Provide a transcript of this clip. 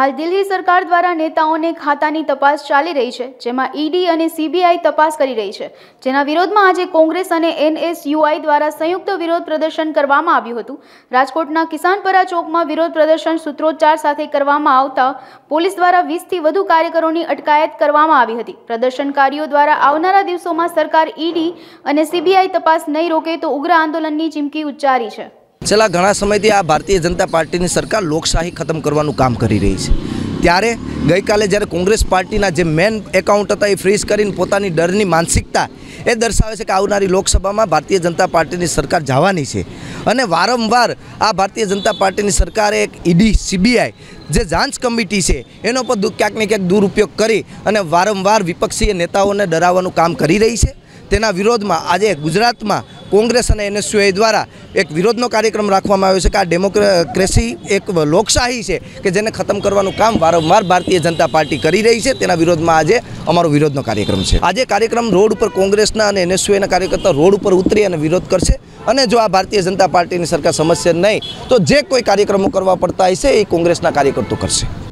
હાલ દિલ્હી સરકાર દ્વારા નેતાઓને ખાતાની તપાસ ચાલી રહી છે જેમાં ઈડી અને સીબીઆઈ તપાસ કરી રહી છે જેના વિરોધમાં આજે કોંગ્રેસ અને એનએસયુઆઈ દ્વારા સંયુક્ત વિરોધ પ્રદર્શન કરવામાં આવ્યું હતું રાજકોટના કિસાનપરા ચોકમાં વિરોધ પ્રદર્શન સૂત્રોચ્ચાર સાથે કરવામાં આવતા પોલીસ દ્વારા વીસથી વધુ કાર્યકરોની અટકાયત કરવામાં આવી હતી પ્રદર્શનકારીઓ દ્વારા આવનારા દિવસોમાં સરકાર ઈડી અને સીબીઆઈ તપાસ નહીં રોકે તો ઉગ્ર આંદોલનની ચીમકી ઉચ્ચારી છે చాలా గణా సమయ తీ ఆ భారతీయ జనతా పార్టీ ని સરકાર લોકશાહી ختم કરવાનો કામ કરી રહી છે ત્યારે ગઈકાલે જ્યારે કોંગ્રેસ પાર્ટી ના જે મેઈન એકાઉન્ટ હતા એ ફ્રીઝ કરીને પોતાની ડર ની માનસિકતા એ દર્શાવે છે કે આવનારી લોકસભા માં ભારતીય જનતા પાર્ટી ની સરકાર જવાની છે અને વારંવાર આ ભારતીય જનતા પાર્ટી ની સરકાર એક ઈડી સીબીઆઈ જે जांच કમિટી છે એનો પર દુક્ક્યાકને કે દૂરઉપયોગ કરી અને વારંવાર વિપક્ષીય નેતાઓને डરાવવાનું કામ કરી રહી છે તેના વિરોધમાં આજે ગુજરાત માં કોંગ્રેસ અને एनएसयूઈએ દ્વારા એક વિરોધનો કાર્યક્રમ રાખવામાં આવ્યો છે કે આ ડેમોક્રેસી એક લોકશાહી છે કે જેને ખતમ કરવાનો કામ વારવાર ભારતીય જનતા પાર્ટી કરી રહી છે તેના વિરોધમાં આજે અમારો વિરોધનો કાર્યક્રમ છે આજે કાર્યક્રમ રોડ પર કોંગ્રેસના અને એનએસયુના કાર્યકર્તાઓ રોડ પર ઉતરીને વિરોધ કરશે અને જો આ ભારતીય જનતા પાર્ટીની સરકાર સમસ્યા નહી તો જે કોઈ કાર્યક્રમો કરવા પડતા હશે એ કોંગ્રેસના કાર્યકર્તાઓ કરશે